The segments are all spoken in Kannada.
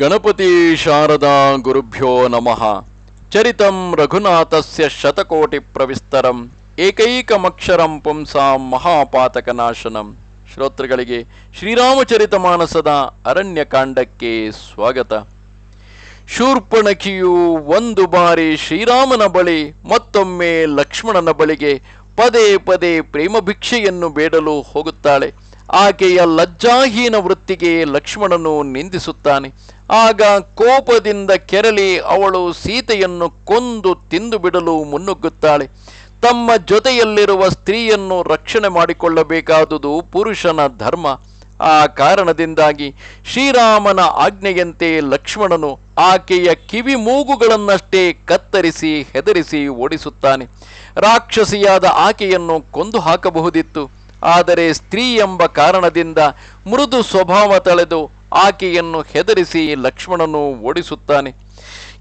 ಗಣಪತಿ ಶಾರದಾ ಗುರುಭ್ಯೋ ನಮಃ. ಚರಿತಂ ರಘುನಾಥಸ್ಯ ಶತಕೋಟಿ ಪ್ರವಿಸ್ತರಂ. ಏಕೈಕಮಕ್ಷರಂ ಪುಂಸಾಂ ಮಹಾಪಾತಕನಾಶನಂ. ಶ್ರೋತೃಗಳಿಗೆ ಶ್ರೀರಾಮಚರಿತ ಮಾನಸದ ಅರಣ್ಯಕಾಂಡಕ್ಕೆ ಸ್ವಾಗತ. ಶೂರ್ಪಣಖಿಯು ಒಂದು ಬಾರಿ ಶ್ರೀರಾಮನ ಬಳಿ, ಮತ್ತೊಮ್ಮೆ ಲಕ್ಷ್ಮಣನ ಬಳಿಗೆ ಪದೇ ಪದೇ ಪ್ರೇಮ ಭಿಕ್ಷೆಯನ್ನು ಬೇಡಲು ಹೋಗುತ್ತಾಳೆ. ಆಕೆಯ ಲಜ್ಜಾಹೀನ ವೃತ್ತಿಗೆ ಲಕ್ಷ್ಮಣನು ನಿಂದಿಸುತ್ತಾನೆ. ಆಗ ಕೋಪದಿಂದ ಕೆರಳಿ ಅವಳು ಸೀತೆಯನ್ನು ಕೊಂದು ತಿಂದು ಬಿಡಲು ಮುನ್ನುಗ್ಗುತ್ತಾಳೆ. ತಮ್ಮ ಜೊತೆಯಲ್ಲಿರುವ ಸ್ತ್ರೀಯನ್ನು ರಕ್ಷಣೆ ಮಾಡಿಕೊಳ್ಳಬೇಕಾದುದು ಪುರುಷನ ಧರ್ಮ. ಆ ಕಾರಣದಿಂದಾಗಿ ಶ್ರೀರಾಮನ ಆಜ್ಞೆಯಂತೆ ಲಕ್ಷ್ಮಣನು ಆಕೆಯ ಕಿವಿ ಮೂಗುಗಳನ್ನಷ್ಟೇ ಕತ್ತರಿಸಿ ಹೆದರಿಸಿ ಓಡಿಸುತ್ತಾನೆ. ರಾಕ್ಷಸಿಯಾದ ಆಕೆಯನ್ನು ಕೊಂದು ಹಾಕಬಹುದಿತ್ತು. ಆದರೆ ಸ್ತ್ರೀ ಎಂಬ ಕಾರಣದಿಂದ ಮೃದು ಸ್ವಭಾವ ತಳೆದು ಆಕೆಯನ್ನು ಹೆದರಿಸಿ ಲಕ್ಷ್ಮಣನು ಓಡಿಸುತ್ತಾನೆ.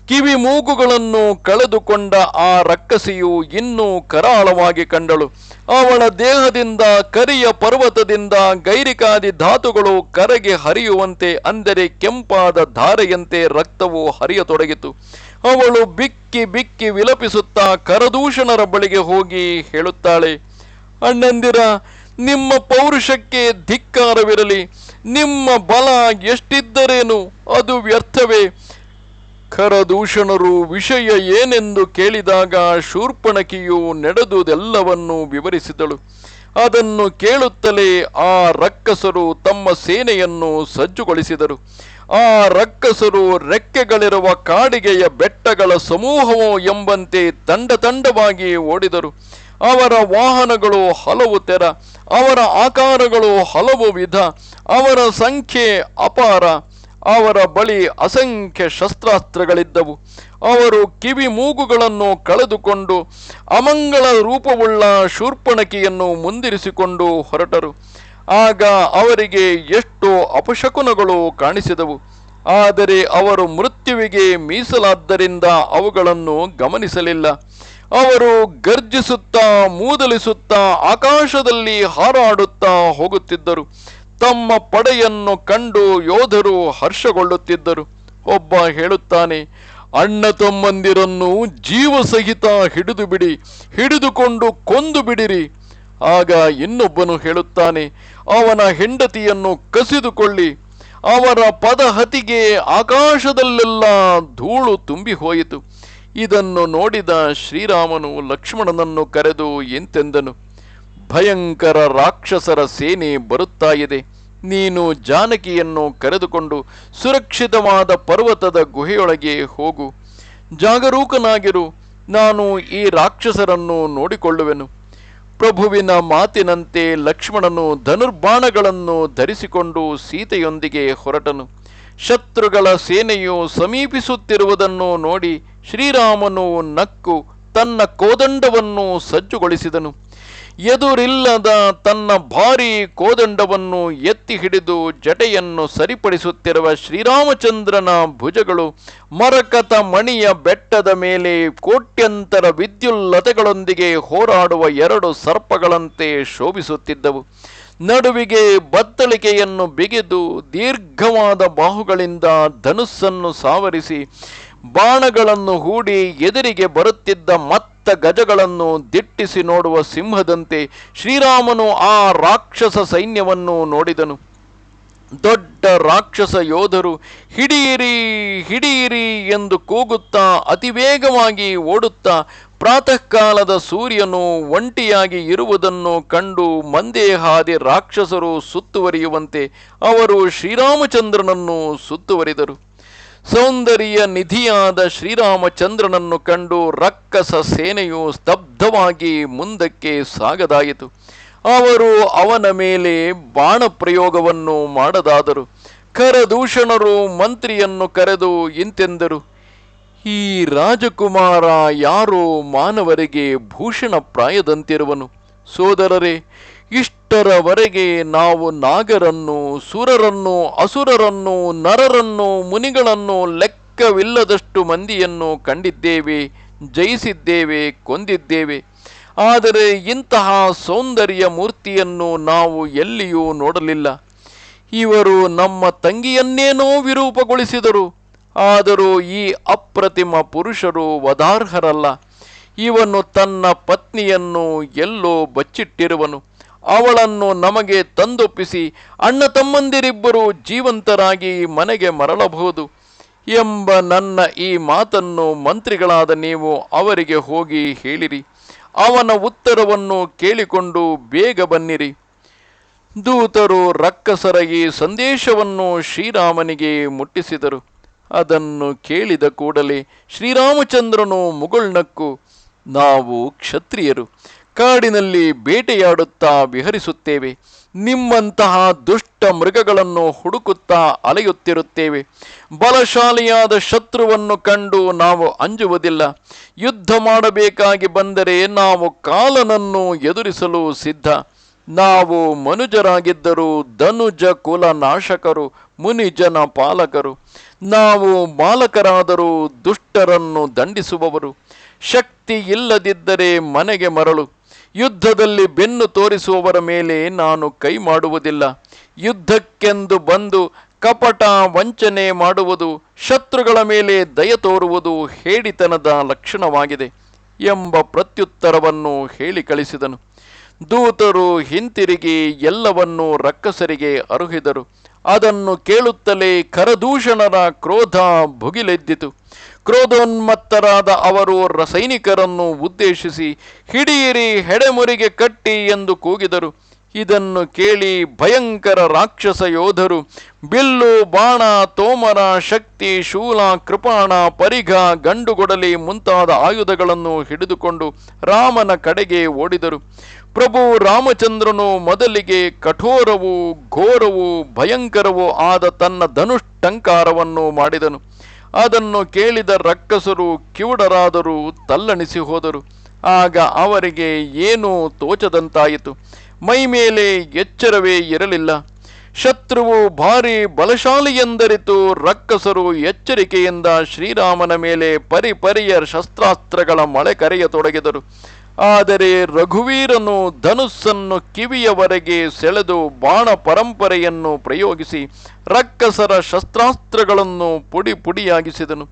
ಕಿವಿ ಮೂಗುಗಳನ್ನು ಕಳೆದುಕೊಂಡ ಆ ರಕ್ಕಸಿಯು ಇನ್ನೂ ಕರಾಳವಾಗಿ ಕಂಡಳು. ಅವಳ ದೇಹದಿಂದ, ಕರಿಯ ಪರ್ವತದಿಂದ ಗೈರಿಕಾದಿ ಧಾತುಗಳು ಕರಗೆ ಹರಿಯುವಂತೆ, ಅಂದರೆ ಕೆಂಪಾದ ಧಾರೆಯಂತೆ ರಕ್ತವು ಹರಿಯತೊಡಗಿತು. ಅವಳು ಬಿಕ್ಕಿ ಬಿಕ್ಕಿ ವಿಲಪಿಸುತ್ತಾ ಕರದೂಷಣರ ಬಳಿಗೆ ಹೋಗಿ ಹೇಳುತ್ತಾಳೆ, ಅಣ್ಣಂದಿರ, ನಿಮ್ಮ ಪೌರುಷಕ್ಕೆ ಧಿಕ್ಕಾರವಿರಲಿ. ನಿಮ್ಮ ಬಲ ಎಷ್ಟಿದ್ದರೇನು? ಅದು ವ್ಯರ್ಥವೇ? ಖರದೂಷಣರು ವಿಷಯ ಏನೆಂದು ಕೇಳಿದಾಗ ಶೂರ್ಪಣಕಿಯು ನಡೆದುದೆಲ್ಲವನ್ನೂ ವಿವರಿಸಿದಳು. ಅದನ್ನು ಕೇಳುತ್ತಲೇ ಆ ರಕ್ಕಸರು ತಮ್ಮ ಸೇನೆಯನ್ನು ಸಜ್ಜುಗೊಳಿಸಿದರು. ಆ ರಕ್ಕಸರು ರೆಕ್ಕೆಗಳಿರುವ ಕಾಡಿಗೆಯ ಬೆಟ್ಟಗಳ ಸಮೂಹವೋ ಎಂಬಂತೆ ತಂಡ ತಂಡವಾಗಿ ಓಡಿದರು. ಅವರ ವಾಹನಗಳು ಹಲವು ತೆರ, ಅವರ ಆಕಾರಗಳು ಹಲವು ವಿಧ ಅವರ ಸಂಖ್ಯೆ ಅಪಾರ, ಅವರ ಬಳಿ ಅಸಂಖ್ಯ ಶಸ್ತ್ರಾಸ್ತ್ರಗಳಿದ್ದವು. ಅವರು ಕಿವಿ ಮೂಗುಗಳನ್ನು ಕಳೆದುಕೊಂಡು ಅಮಂಗಳ ರೂಪವುಳ್ಳ ಶೂರ್ಪಣಕಿಯನ್ನು ಮುಂದಿರಿಸಿಕೊಂಡು ಹೊರಟರು. ಆಗ ಅವರಿಗೆ ಎಷ್ಟೋ ಅಪಶಕುನಗಳು ಕಾಣಿಸಿದವು. ಆದರೆ ಅವರು ಮೃತ್ಯುವಿಗೆ ಮೀಸಲಾದ್ದರಿಂದ ಅವುಗಳನ್ನು ಗಮನಿಸಲಿಲ್ಲ. ಅವರು ಗರ್ಜಿಸುತ್ತಾ, ಮೂದಲಿಸುತ್ತಾ, ಆಕಾಶದಲ್ಲಿ ಹಾರಾಡುತ್ತಾ ಹೋಗುತ್ತಿದ್ದರು. ತಮ್ಮ ಪಡೆಯನ್ನು ಕಂಡು ಯೋಧರು ಹರ್ಷಗೊಳ್ಳುತ್ತಿದ್ದರು. ಒಬ್ಬ ಹೇಳುತ್ತಾನೆ, ಅಣ್ಣ ತಮ್ಮಂದಿರನ್ನು ಜೀವ ಸಹಿತ ಹಿಡಿದು ಬಿಡಿ, ಹಿಡಿದುಕೊಂಡು ಕೊಂದು ಬಿಡಿರಿ. ಆಗ ಇನ್ನೊಬ್ಬನು ಹೇಳುತ್ತಾನೆ, ಅವನ ಹೆಂಡತಿಯನ್ನು ಕಸಿದುಕೊಳ್ಳಿ, ಅವರ ಪದಹತಿಗೆ ಆಕಾಶದಲ್ಲೆಲ್ಲ ಧೂಳು ತುಂಬಿ ಹೋಯಿತು. ಇದನ್ನು ನೋಡಿದ ಶ್ರೀರಾಮನು ಲಕ್ಷ್ಮಣನನ್ನು ಕರೆದು ಎಂತೆಂದನು ಭಯಂಕರ ರಾಕ್ಷಸರ ಸೇನೆ ಬರುತ್ತಾ ಇದೆ. ನೀನು ಜಾನಕಿಯನ್ನು ಕರೆದುಕೊಂಡು ಸುರಕ್ಷಿತವಾದ ಪರ್ವತದ ಗುಹೆಯೊಳಗೆ ಹೋಗು. ಜಾಗರೂಕನಾಗಿರು. ನಾನು ಈ ರಾಕ್ಷಸರನ್ನು ನೋಡಿಕೊಳ್ಳುವೆನು. ಪ್ರಭುವಿನ ಮಾತಿನಂತೆ ಲಕ್ಷ್ಮಣನು ಧನುರ್ಬಾಣಗಳನ್ನು ಧರಿಸಿಕೊಂಡು ಸೀತೆಯೊಂದಿಗೆ ಹೊರಟನು. ಶತ್ರುಗಳ ಸೇನೆಯು ಸಮೀಪಿಸುತ್ತಿರುವುದನ್ನು ನೋಡಿ ಶ್ರೀರಾಮನು ನಕ್ಕು ತನ್ನ ಕೋದಂಡವನ್ನು ಸಜ್ಜುಗೊಳಿಸಿದನು. ಎದುರಿಲ್ಲದ ತನ್ನ ಭಾರೀ ಕೋದಂಡವನ್ನು ಎತ್ತಿ ಹಿಡಿದು ಜಟೆಯನ್ನು ಸರಿಪಡಿಸುತ್ತಿರುವ ಶ್ರೀರಾಮಚಂದ್ರನ ಭುಜಗಳು ಮರಕತ ಮಣಿಯ ಬೆಟ್ಟದ ಮೇಲೆ ಕೋಟ್ಯಂತರ ವಿದ್ಯುಲ್ಲತೆಗಳೊಂದಿಗೆ ಹೋರಾಡುವ ಎರಡು ಸರ್ಪಗಳಂತೆ ಶೋಭಿಸುತ್ತಿದ್ದವು. ನಡುವಿಗೆ ಬತ್ತಳಿಕೆಯನ್ನು ಬಿಗಿದು ದೀರ್ಘವಾದ ಬಾಹುಗಳಿಂದ ಧನುಸ್ಸನ್ನು ಸಾವರಿಸಿ ಬಾಣಗಳನ್ನು ಹೂಡಿ ಎದುರಿಗೆ ಬರುತ್ತಿದ್ದ ಮತ್ತ ಗಜಗಳನ್ನು ದಿಟ್ಟಿಸಿ ನೋಡುವ ಸಿಂಹದಂತೆ ಶ್ರೀರಾಮನು ಆ ರಾಕ್ಷಸ ಸೈನ್ಯವನ್ನು ನೋಡಿದನು. ದೊಡ್ಡ ರಾಕ್ಷಸ ಯೋಧರು ಹಿಡಿಯಿರಿ ಹಿಡಿಯಿರಿ ಎಂದು ಕೂಗುತ್ತಾ ಅತಿವೇಗವಾಗಿ ಓಡುತ್ತಾ ಪ್ರಾತಃ ಕಾಲದ ಸೂರ್ಯನು ಒಂಟಿಯಾಗಿ ಇರುವುದನ್ನು ಕಂಡು ಮಂದೇ ಹಾದಿ ರಾಕ್ಷಸರು ಸುತ್ತುವರಿಯುವಂತೆ ಅವರು ಶ್ರೀರಾಮಚಂದ್ರನನ್ನು ಸುತ್ತುವರಿದರು. ಸೌಂದರ್ಯ ನಿಧಿಯಾದ ಶ್ರೀರಾಮಚಂದ್ರನನ್ನು ಕಂಡು ರಕ್ಕಸ ಸೇನೆಯು ಸ್ತಬ್ಧವಾಗಿ ಮುಂದಕ್ಕೆ ಸಾಗದಾಯಿತು. ಅವರು ಅವನ ಮೇಲೆ ಬಾಣ ಪ್ರಯೋಗವನ್ನು ಮಾಡದಾದರು. ಕರದೂಷಣರು ಮಂತ್ರಿಯನ್ನು ಕರೆದು ಇಂತೆಂದರು, ಈ ರಾಜಕುಮಾರ ಯಾರೋ ಮಾನವರಿಗೆ ಭೂಷಣ ಪ್ರಾಯದಂತಿರುವನು? ಸೋದರರೇ ಇಷ್ಟರವರೆಗೆ ನಾವು ನಾಗರನ್ನು, ಸುರರನ್ನು, ಅಸುರರನ್ನು, ನರರನ್ನು, ಮುನಿಗಳನ್ನು ಲೆಕ್ಕವಿಲ್ಲದಷ್ಟು ಮಂದಿಯನ್ನು ಕಂಡಿದ್ದೇವೆ, ಜಯಿಸಿದ್ದೇವೆ, ಕೊಂದಿದ್ದೇವೆ. ಆದರೆ ಇಂತಹ ಸೌಂದರ್ಯ ಮೂರ್ತಿಯನ್ನು ನಾವು ಎಲ್ಲಿಯೂ ನೋಡಲಿಲ್ಲ. ಇವರು ನಮ್ಮ ತಂಗಿಯನ್ನೇನೋ ವಿರೂಪಗೊಳಿಸಿದರು. ಆದರೂ ಈ ಅಪ್ರತಿಮ ಪುರುಷರು ವದಾರ್ಹರಲ್ಲ. ಇವನು ತನ್ನ ಪತ್ನಿಯನ್ನು ಎಲ್ಲೋ ಬಚ್ಚಿಟ್ಟಿರುವನು. ಅವಳನ್ನು ನಮಗೆ ತಂದೊಪ್ಪಿಸಿ ಅಣ್ಣ ತಮ್ಮಂದಿರಿಬ್ಬರು ಜೀವಂತರಾಗಿ ಮನೆಗೆ ಮರಳಬಹುದು ಎಂಬ ನನ್ನ ಈ ಮಾತನ್ನು ಮಂತ್ರಿಗಳಾದ ನೀವು ಅವರಿಗೆ ಹೋಗಿ ಹೇಳಿರಿ. ಅವನ ಉತ್ತರವನ್ನು ಕೇಳಿಕೊಂಡು ಬೇಗ ಬನ್ನಿರಿ. ದೂತರು ರಕ್ಕಸರ ಈ ಸಂದೇಶವನ್ನು ಶ್ರೀರಾಮನಿಗೆ ಮುಟ್ಟಿಸಿದರು. ಅದನ್ನು ಕೇಳಿದ ಕೂಡಲೇ ಶ್ರೀರಾಮಚಂದ್ರನು ಮುಗುಳ್ನಕ್ಕು, ನಾವು ಕ್ಷತ್ರಿಯರು. ಕಾಡಿನಲ್ಲಿ ಬೇಟೆಯಾಡುತ್ತಾ ವಿಹರಿಸುತ್ತೇವೆ. ನಿಮ್ಮಂತಹ ದುಷ್ಟ ಮೃಗಗಳನ್ನು ಹುಡುಕುತ್ತಾ ಅಲೆಯುತ್ತಿರುತ್ತೇವೆ. ಬಲಶಾಲಿಯಾದ ಶತ್ರುವನ್ನು ಕಂಡು ನಾವು ಅಂಜುವುದಿಲ್ಲ. ಯುದ್ಧ ಮಾಡಬೇಕಾಗಿ ಬಂದರೆ ನಾವು ಕಾಲನನ್ನು ಎದುರಿಸಲು ಸಿದ್ಧ. ನಾವು ಮನುಜರಾಗಿದ್ದರೂ ಧನುಜ ಕುಲ ನಾಶಕರು ಮುನಿಜನ ಪಾಲಕರು. ನಾವು ಬಾಲಕರಾದರೂ ದುಷ್ಟರನ್ನು ದಂಡಿಸುವವರು. ಶಕ್ತಿ ಇಲ್ಲದಿದ್ದರೆ ಮನೆಗೆ ಮರಳು. ಯುದ್ಧದಲ್ಲಿ ಬೆನ್ನು ತೋರಿಸುವವರ ಮೇಲೆ ನಾನು ಕೈ ಮಾಡುವುದಿಲ್ಲ. ಯುದ್ಧಕ್ಕೆಂದು ಬಂದು ಕಪಟ ವಂಚನೆ ಮಾಡುವುದು, ಶತ್ರುಗಳ ಮೇಲೆ ದಯ ತೋರುವುದು ಹೇಡಿತನದ ಲಕ್ಷಣವಾಗಿದೆ ಎಂಬ ಪ್ರತ್ಯುತ್ತರವನ್ನು ಹೇಳಿ ಕಳಿಸಿದನು. ದೂತರು ಹಿಂತಿರುಗಿ ಎಲ್ಲವನ್ನೂ ರಕ್ಕಸರಿಗೆ ಅರುಹಿದರು. ಅದನ್ನು ಕೇಳುತ್ತಲೇ ಕರದೂಷಣರ ಕ್ರೋಧ ಭುಗಿಲೆದ್ದಿತು. ಕ್ರೋಧೋನ್ಮತ್ತರಾದ ಅವರು ರಸೈನಿಕರನ್ನು ಸೈನಿಕರನ್ನು ಉದ್ದೇಶಿಸಿ, ಹಿಡಿಯಿರಿ, ಹೆಡೆಮುರಿಗೆ ಕಟ್ಟಿ ಎಂದು ಕೂಗಿದರು. ಇದನ್ನು ಕೇಳಿ ಭಯಂಕರ ರಾಕ್ಷಸ ಯೋಧರು, ಬಿಲ್ಲು, ಬಾಣ, ತೋಮರ, ಶಕ್ತಿ, ಶೂಲ, ಕೃಪಾಣ, ಪರಿಘ, ಗಂಡುಗೊಡಲಿ ಮುಂತಾದ ಆಯುಧಗಳನ್ನು ಹಿಡಿದುಕೊಂಡು ರಾಮನ ಕಡೆಗೆ ಓಡಿದರು. ಪ್ರಭು ರಾಮಚಂದ್ರನು ಮೊದಲಿಗೆ ಕಠೋರವೂ ಘೋರವೂ ಭಯಂಕರವೂ ಆದ ತನ್ನ ಧನುಷ್ಟಂಕಾರವನ್ನು ಮಾಡಿದನು. ಅದನ್ನು ಕೇಳಿದ ರಕ್ಕಸರು ಕಿವುಡರಾದರೂ ತಲ್ಲಣಿಸಿ ಹೋದರು. ಆಗ ಅವರಿಗೆ ಏನೂ ತೋಚದಂತಾಯಿತು. ಮೈ ಮೇಲೆ ಎಚ್ಚರವೇ ಇರಲಿಲ್ಲ. ಶತ್ರುವು ಭಾರಿ ಬಲಶಾಲಿ ಎಂದರಿತು ರಕ್ಕಸರು ಎಚ್ಚರಿಕೆಯಿಂದ ಶ್ರೀರಾಮನ ಮೇಲೆ ಪರಿಪರಿಯ ಶಸ್ತ್ರಾಸ್ತ್ರಗಳ ಮಳೆ ಕರೆಯತೊಡಗಿದರು. ಆದರೆ ರಘುವೀರನು ಧನುಸ್ಸನ್ನು ಕಿವಿಯವರೆಗೆ ಸೆಳೆದು ಬಾಣ ಪರಂಪರೆಯನ್ನು ಪ್ರಯೋಗಿಸಿ ರಕ್ಕಸರ ಶಸ್ತ್ರಾಸ್ತ್ರಗಳನ್ನು ಪುಡಿ ಪುಡಿಯಾಗಿಸಿದನು.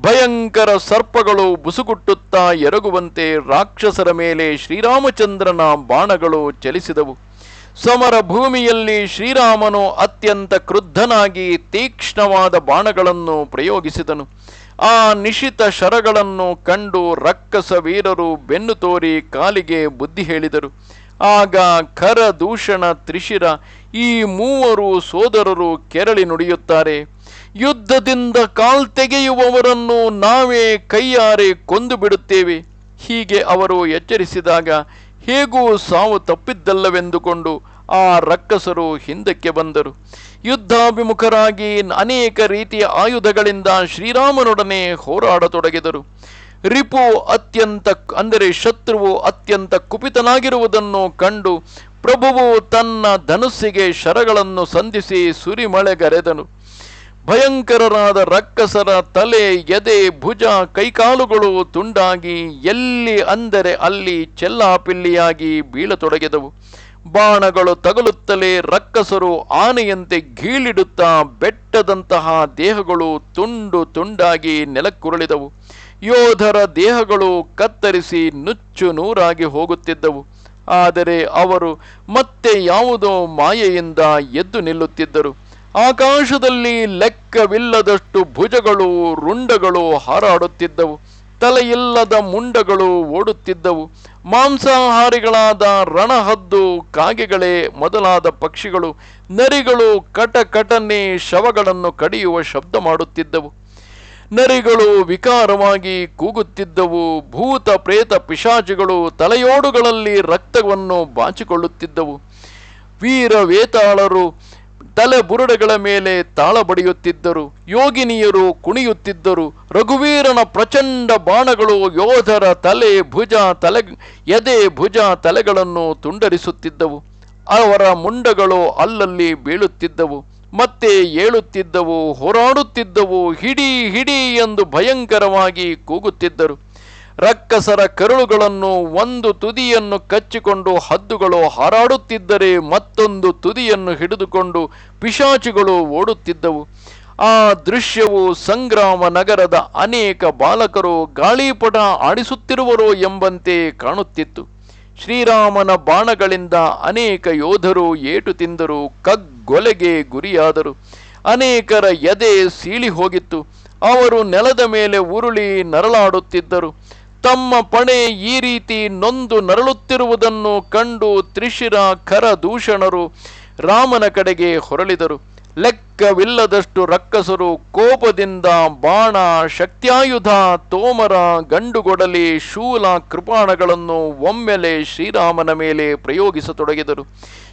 ಭಯಂಕರ ಸರ್ಪಗಳು ಬುಸುಗುಟ್ಟುತ್ತಾ ಎರಗುವಂತೆ ರಾಕ್ಷಸರ ಮೇಲೆ ಶ್ರೀರಾಮಚಂದ್ರನ ಬಾಣಗಳು ಚಲಿಸಿದವು. ಸಮರ ಭೂಮಿಯಲ್ಲಿ ಶ್ರೀರಾಮನು ಅತ್ಯಂತ ಕ್ರುದ್ಧನಾಗಿ ತೀಕ್ಷ್ಣವಾದ ಬಾಣಗಳನ್ನು ಪ್ರಯೋಗಿಸಿದನು. ಆ ನಿಶಿತ ಶರಗಳನ್ನು ಕಂಡು ರಕ್ಕಸ ವೀರರು ಬೆನ್ನು ತೋರಿ ಕಾಲಿಗೆ ಬುದ್ಧಿ ಹೇಳಿದರು. ಆಗ ಖರ ದೂಷಣ ತ್ರಿಶಿರ ಈ ಮೂವರು ಸೋದರರು ಕೆರಳಿ ನುಡಿಯುತ್ತಾರೆ. ಯುದ್ಧದಿಂದ ಕಾಲ್ ತೆಗೆಯುವವರನ್ನು ನಾವೇ ಕೈಯಾರೆ ಕೊಂದು ಬಿಡುತ್ತೇವೆ. ಹೀಗೆ ಅವರು ಎಚ್ಚರಿಸಿದಾಗ ಹೇಗೂ ಸಾವು ತಪ್ಪಿದ್ದಲ್ಲವೆಂದುಕೊಂಡು ಆ ರಕ್ಕಸರು ಹಿಂದಕ್ಕೆ ಬಂದರು. ಯುದ್ಧಾಭಿಮುಖರಾಗಿ ಅನೇಕ ರೀತಿಯ ಆಯುಧಗಳಿಂದ ಶ್ರೀರಾಮನೊಡನೆ ಹೋರಾಡತೊಡಗಿದರು. ರಿಪು ಅತ್ಯಂತ ಅಂದರೆ ಶತ್ರುವು ಅತ್ಯಂತ ಕುಪಿತನಾಗಿರುವುದನ್ನು ಕಂಡು ಪ್ರಭುವು ತನ್ನ ಧನುಸ್ಸಿಗೆ ಶರಗಳನ್ನು ಸಂಧಿಸಿ ಸುರಿಮಳೆಗರೆದನು. ಭಯಂಕರರಾದ ರಕ್ಕಸರ ತಲೆ, ಎದೆ, ಭುಜ, ಕೈಕಾಲುಗಳು ತುಂಡಾಗಿ ಎಲ್ಲಿ ಅಂದರೆ ಅಲ್ಲಿ ಚೆಲ್ಲಾಪಿಲ್ಲಿಯಾಗಿ ಬೀಳತೊಡಗಿದವು. ಬಾಣಗಳು ತಗಲುತ್ತಲೇ ರಕ್ಕಸರು ಆನೆಯಂತೆ ಗೀಳಿಡುತ್ತಾ ಬೆಟ್ಟದಂತಹ ದೇಹಗಳು ತುಂಡು ತುಂಡಾಗಿ ನೆಲಕ್ಕುರುಳಿದವು. ಯೋಧರ ದೇಹಗಳು ಕತ್ತರಿಸಿ ನುಚ್ಚು ನೂರಾಗಿ ಹೋಗುತ್ತಿದ್ದವು. ಆದರೆ ಅವರು ಮತ್ತೆ ಯಾವುದೋ ಮಾಯೆಯಿಂದ ಎದ್ದು ನಿಲ್ಲುತ್ತಿದ್ದರು. ಆಕಾಶದಲ್ಲಿ ಲೆಕ್ಕವಿಲ್ಲದಷ್ಟು ಭುಜಗಳು, ರುಂಡಗಳು ಹಾರಾಡುತ್ತಿದ್ದವು. ತಲೆಯಿಲ್ಲದ ಮುಂಡಗಳು ಓಡುತ್ತಿದ್ದವು. ಮಾಂಸಾಹಾರಿಗಳಾದ ರಣಹದ್ದು, ಕಾಗೆಗಳೇ ಮೊದಲಾದ ಪಕ್ಷಿಗಳು, ನರಿಗಳು ಕಟಕಟನೆ ಶವಗಳನ್ನು ಕಡಿಯುವ ಶಬ್ದ ಮಾಡುತ್ತಿದ್ದವು. ನರಿಗಳು ವಿಕಾರವಾಗಿ ಕೂಗುತ್ತಿದ್ದವು. ಭೂತ ಪ್ರೇತ ಪಿಶಾಚಿಗಳು ತಲೆಯೋಡುಗಳಲ್ಲಿ ರಕ್ತವನ್ನು ಬಾಚಿಕೊಳ್ಳುತ್ತಿದ್ದವು. ವೀರ ವೇತಾಳರು ತಲೆ ಬುರುಡೆಗಳ ಮೇಲೆ ತಾಳ ಬಡಿಯುತ್ತಿದ್ದರು. ಯೋಗಿನಿಯರು ಕುಣಿಯುತ್ತಿದ್ದರು. ರಘುವೀರನ ಪ್ರಚಂಡ ಬಾಣಗಳು ಯೋಧರ ತಲೆ ಭುಜ ತಲೆ ಎದೆ ಭುಜ ತಲೆಗಳನ್ನು ತುಂಡರಿಸುತ್ತಿದ್ದವು. ಅವರ ಮುಂಡಗಳು ಅಲ್ಲಲ್ಲಿ ಬೀಳುತ್ತಿದ್ದವು. ಮತ್ತೆ ಏಳುತ್ತಿದ್ದವು, ಹೋರಾಡುತ್ತಿದ್ದವು, ಹಿಡಿ ಹಿಡಿ ಎಂದು ಭಯಂಕರವಾಗಿ ಕೂಗುತ್ತಿದ್ದರು. ರಕ್ಕಸರ ಕರುಳುಗಳನ್ನು ಒಂದು ತುದಿಯನ್ನು ಕಚ್ಚಿಕೊಂಡು ಹದ್ದುಗಳು ಹಾರಾಡುತ್ತಿದ್ದರೆ ಮತ್ತೊಂದು ತುದಿಯನ್ನು ಹಿಡಿದುಕೊಂಡು ಪಿಶಾಚಿಗಳು ಓಡುತ್ತಿದ್ದವು. ಆ ದೃಶ್ಯವು ಸಂಗ್ರಾಮ ನಗರದ ಅನೇಕ ಬಾಲಕರು ಗಾಳಿಪಟ ಆಡಿಸುತ್ತಿರುವರು ಎಂಬಂತೆ ಕಾಣುತ್ತಿತ್ತು. ಶ್ರೀರಾಮನ ಬಾಣಗಳಿಂದ ಅನೇಕ ಯೋಧರು ಏಟು ತಿಂದರು ಕಗ್ಗೊಲೆಗೆ ಗುರಿಯಾದರು. ಅನೇಕರ ಎದೆ ಸೀಳಿ ಹೋಗಿತ್ತು ಅವರು ನೆಲದ ಮೇಲೆ ಉರುಳಿ ನರಳಾಡುತ್ತಿದ್ದರು. ತಮ್ಮ ಪಣೆ ಈ ರೀತಿ ನೊಂದು ನರಳುತ್ತಿರುವುದನ್ನು ಕಂಡು ತ್ರಿಶಿರ ಖರ ದೂಷಣರು ರಾಮನ ಕಡೆಗೆ ಹೊರಳಿದರು. ಲೆಕ್ಕವಿಲ್ಲದಷ್ಟು ರಕ್ಕಸರು ಕೋಪದಿಂದ ಬಾಣ, ಶಕ್ತ್ಯಾಯುಧ, ತೋಮರ, ಗಂಡುಗೊಡಲಿ, ಶೂಲ ಕೃಪಾಣಗಳನ್ನು ಒಮ್ಮೆಲೆ ಶ್ರೀರಾಮನ ಮೇಲೆ ಪ್ರಯೋಗಿಸತೊಡಗಿದರು.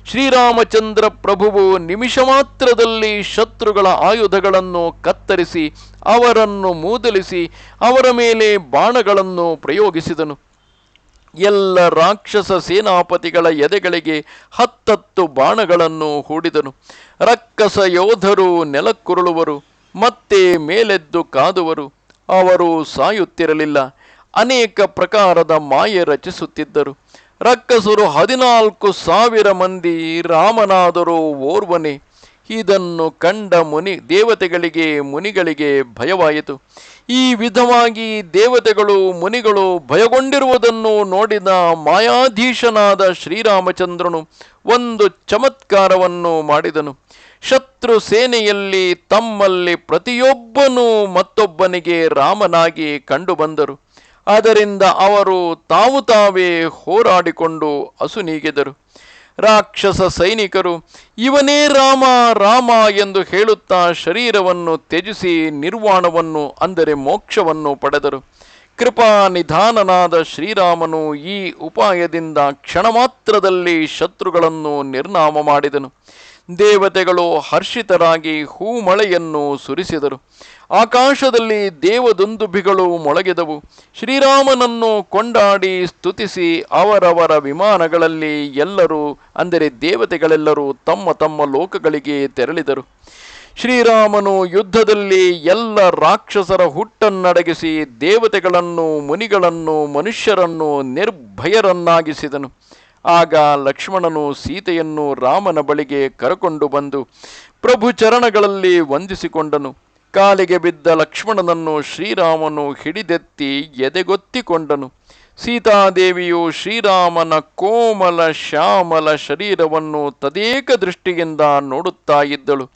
ಶ್ರೀರಾಮಚಂದ್ರ ಪ್ರಭುವು ನಿಮಿಷ ಮಾತ್ರದಲ್ಲಿ ಶತ್ರುಗಳ ಆಯುಧಗಳನ್ನು ಕತ್ತರಿಸಿ, ಅವರನ್ನು ಮೂದಲಿಸಿ, ಅವರ ಮೇಲೆ ಬಾಣಗಳನ್ನು ಪ್ರಯೋಗಿಸಿದನು. ಎಲ್ಲ ರಾಕ್ಷಸ ಸೇನಾಪತಿಗಳ ಎದೆಗಳಿಗೆ ಹತ್ತತ್ತು ಬಾಣಗಳನ್ನು ಹೂಡಿದನು. ರಕ್ಕಸ ಯೋಧರು ನೆಲಕ್ಕುರುಳುವರು, ಮತ್ತೆ ಮೇಲೆದ್ದು ಕಾದುವರು. ಅವರು ಸಾಯುತ್ತಿರಲಿಲ್ಲ. ಅನೇಕ ಪ್ರಕಾರದ ಮಾಯೆ ರಚಿಸುತ್ತಿದ್ದರು. ರಕ್ಕಸರು ಹದಿನಾಲ್ಕು ಸಾವಿರ ಮಂದಿ ರಾಮನಾದರೂ ಓರ್ವನೇ. ಇದನ್ನು ಕಂಡ ಮುನಿ ದೇವತೆಗಳಿಗೆ, ಮುನಿಗಳಿಗೆ ಭಯವಾಯಿತು. ಈ ವಿಧವಾಗಿ ದೇವತೆಗಳು, ಮುನಿಗಳು ಭಯಗೊಂಡಿರುವುದನ್ನು ನೋಡಿದ ಮಾಯಾಧೀಶನಾದ ಶ್ರೀರಾಮಚಂದ್ರನು ಒಂದು ಚಮತ್ಕಾರವನ್ನು ಮಾಡಿದನು. ಶತ್ರು ಸೇನೆಯಲ್ಲಿ ತಮ್ಮಲ್ಲಿ ಪ್ರತಿಯೊಬ್ಬನೂ ಮತ್ತೊಬ್ಬನಿಗೆ ರಾಮನಾಗಿ ಕಂಡುಬಂದರು. ಅದರಿಂದ ಅವರು ತಾವು ತಾವೇ ಹೋರಾಡಿಕೊಂಡು ಅಸುನೀಗಿದರು ರಾಕ್ಷಸ ಸೈನಿಕರು, ಇವನೇ ರಾಮ ರಾಮ ಎಂದು ಹೇಳುತ್ತಾ ಶರೀರವನ್ನು ತ್ಯಜಿಸಿ ನಿರ್ವಾಣವನ್ನು, ಅಂದರೆ ಮೋಕ್ಷವನ್ನು ಪಡೆದರು. ಕೃಪಾ ನಿಧಾನನಾದ ಶ್ರೀರಾಮನು ಈ ಉಪಾಯದಿಂದ ಕ್ಷಣ ಮಾತ್ರದಲ್ಲಿ ಶತ್ರುಗಳನ್ನು ನಿರ್ನಾಮ ಮಾಡಿದನು. ದೇವತೆಗಳು ಹರ್ಷಿತರಾಗಿ ಹೂಮಳೆಯನ್ನು ಸುರಿಸಿದರು. ಆಕಾಶದಲ್ಲಿ ದೇವದುಂದುಭಿಗಳು ಮೊಳಗಿದವು. ಶ್ರೀರಾಮನನ್ನು ಕೊಂಡಾಡಿ ಸ್ತುತಿಸಿ ಅವರವರ ವಿಮಾನಗಳಲ್ಲಿ ಎಲ್ಲರೂ, ಅಂದರೆ ದೇವತೆಗಳೆಲ್ಲರೂ ತಮ್ಮ ತಮ್ಮ ಲೋಕಗಳಿಗೆ ತೆರಳಿದರು. ಶ್ರೀರಾಮನು ಯುದ್ಧದಲ್ಲಿ ಎಲ್ಲ ರಾಕ್ಷಸರ ಹುಟ್ಟನ್ನಡಗಿಸಿ ದೇವತೆಗಳನ್ನು, ಮುನಿಗಳನ್ನು, ಮನುಷ್ಯರನ್ನು ನಿರ್ಭಯರನ್ನಾಗಿಸಿದನು. ಆಗ ಲಕ್ಷ್ಮಣನು ಸೀತೆಯನ್ನು ರಾಮನ ಬಳಿಗೆ ಕರಕೊಂಡು ಬಂದು ಪ್ರಭು ಚರಣಗಳಲ್ಲಿ ವಂದಿಸಿಕೊಂಡನು. ಕಾಲಿಗೆ ಬಿದ್ದ ಲಕ್ಷ್ಮಣನನ್ನು ಶ್ರೀರಾಮನು ಹಿಡಿದೆತ್ತಿ ಎದೆಗೊತ್ತಿಕೊಂಡನು. ಸೀತಾದೇವಿಯು ಶ್ರೀರಾಮನ ಕೋಮಲ ಶ್ಯಾಮಲ ಶರೀರವನ್ನು ತದೇಕ ದೃಷ್ಟಿಯಿಂದ ನೋಡುತ್ತಾ ಇದ್ದಳು.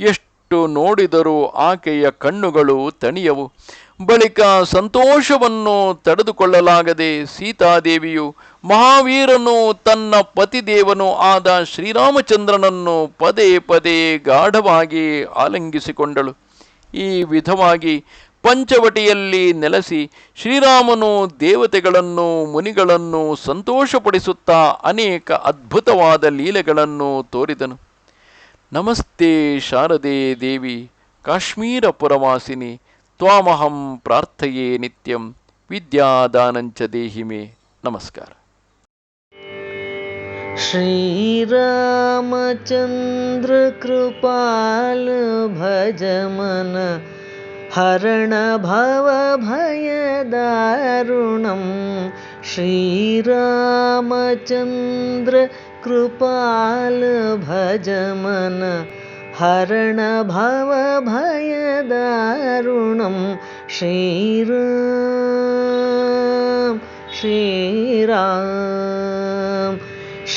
ಎಷ್ಟು ನೋಡಿದರೂ ಆಕೆಯ ಕಣ್ಣುಗಳು ತಣಿಯವು. ಬಳಿಕ ಸಂತೋಷವನ್ನು ತಡೆದುಕೊಳ್ಳಲಾಗದೆ ಸೀತಾದೇವಿಯು ಮಹಾವೀರನು ತನ್ನ ಪತಿದೇವನು ಆದ ಶ್ರೀರಾಮಚಂದ್ರನನ್ನು ಪದೇ ಪದೇ ಗಾಢವಾಗಿ ಆಲಿಂಗಿಸಿಕೊಂಡಳು. ಈ ವಿಧವಾಗಿ ಪಂಚವಟಿಯಲ್ಲಿ ನೆಲೆಸಿ ಶ್ರೀರಾಮನು ದೇವತೆಗಳನ್ನು, ಮುನಿಗಳನ್ನು ಸಂತೋಷಪಡಿಸುತ್ತಾ ಅನೇಕ ಅದ್ಭುತವಾದ ಲೀಲೆಗಳನ್ನು ತೋರಿದನು. ನಮಸ್ತೆ ಶಾರದೆ ದೇವಿ ಕಾಶ್ಮೀರ ಪುರವಾಸಿನಿ ತ್ವಾಮಹಂ ಪ್ರಾರ್ಥಯೇ ನಿತ್ಯಂ, ವಿದ್ಯಾದಾನಂಚ ದೇಹಿಮೆ. ನಮಸ್ಕಾರ. श्रीरामचन्द्र कृपाल भजमन हरणभवभयदारुणं ऋणं श्रीरामचन्द्र कृपाल भजम हरण श्रीराम।